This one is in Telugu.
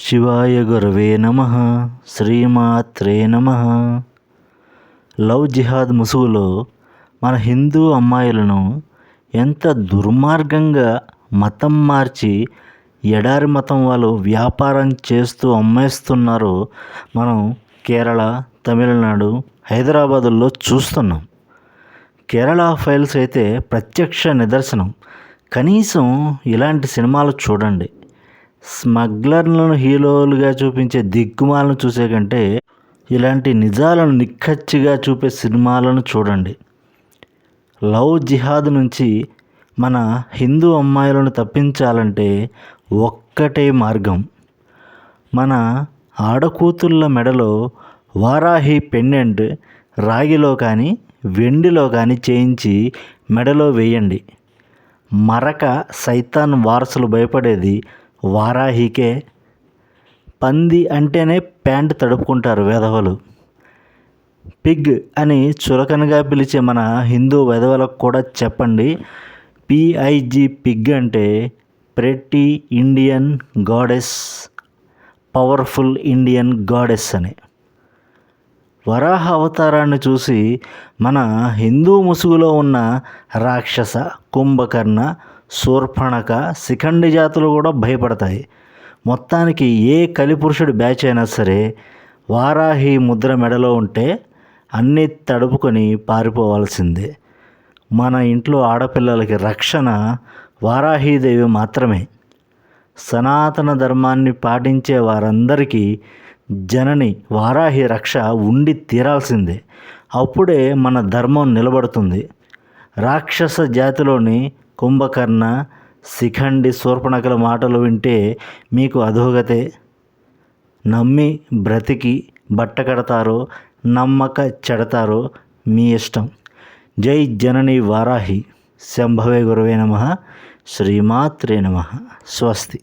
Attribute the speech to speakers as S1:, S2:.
S1: శివాయ గురవే నమ శ్రీమాత్రే నమ. లవ్ జిహాద్ ముసుగులో మన హిందూ అమ్మాయిలను ఎంత దుర్మార్గంగా మతం మార్చి ఎడారి మతం వాళ్ళు వ్యాపారం చేస్తూ అమ్మేస్తున్నారో మనం కేరళ తమిళనాడు హైదరాబాదుల్లో చూస్తున్నాం. కేరళ ఫైల్స్ అయితే ప్రత్యక్ష నిదర్శనం. కనీసం ఇలాంటి సినిమాలు చూడండి. స్మగ్లర్లను హీరోలుగా చూపించే దిగ్గుమాలను చూసే కంటే ఇలాంటి నిజాలను నిక్కచ్చిగా చూపే సినిమాలను చూడండి. లవ్ జిహాద్ నుంచి మన హిందూ అమ్మాయిలను తప్పించాలంటే ఒక్కటే మార్గం. మన ఆడకూతుళ్ళ మెడలో వారాహి పెండెంట్ రాగిలో కానీ వెండిలో కానీ చేయించి మెడలో వేయండి. మరక సైతాన్ వారసులు భయపడేది వారాహికే పంది అంటేనే ప్యాంట్ తడుపుకుంటారు వెధవలు. పిగ్ అని చులకనగా పిలిచే మన హిందూ వెధవలకు కూడా చెప్పండి. పిఐజి పిగ్ అంటే pretty Indian goddess powerful Indian goddess అని. వరాహ అవతారాన్ని చూసి మన హిందూ ముసుగులో ఉన్న రాక్షస కుంభకర్ణ శూర్పణక శిఖండి జాతులు కూడా భయపడతాయి. మొత్తానికి ఏ కలిపురుషుడి బ్యాచ్ అయినా సరే వారాహి ముద్ర మెడలో ఉంటే అన్నీ తడుపుకొని పారిపోవాల్సిందే. మన ఇంట్లో ఆడపిల్లలకి రక్షణ వారాహీదేవి మాత్రమే. సనాతన ధర్మాన్ని పాటించే వారందరికీ జనని వారాహి రక్ష ఉండి తీరాల్సిందే. అప్పుడే మన ధర్మం నిలబడుతుంది. రాక్షస జాతిలోని కుంభకర్ణ శిఖండి శూర్పణకల మాటలు వింటే మీకు అధోగతే. నమ్మి బ్రతికి బట్ట కడతారో నమ్మక చెడతారో మీ ఇష్టం. జై జనని వారాహి. శంభవే గురవే నమ. శ్రీమాత్రే నమ. స్వస్తి.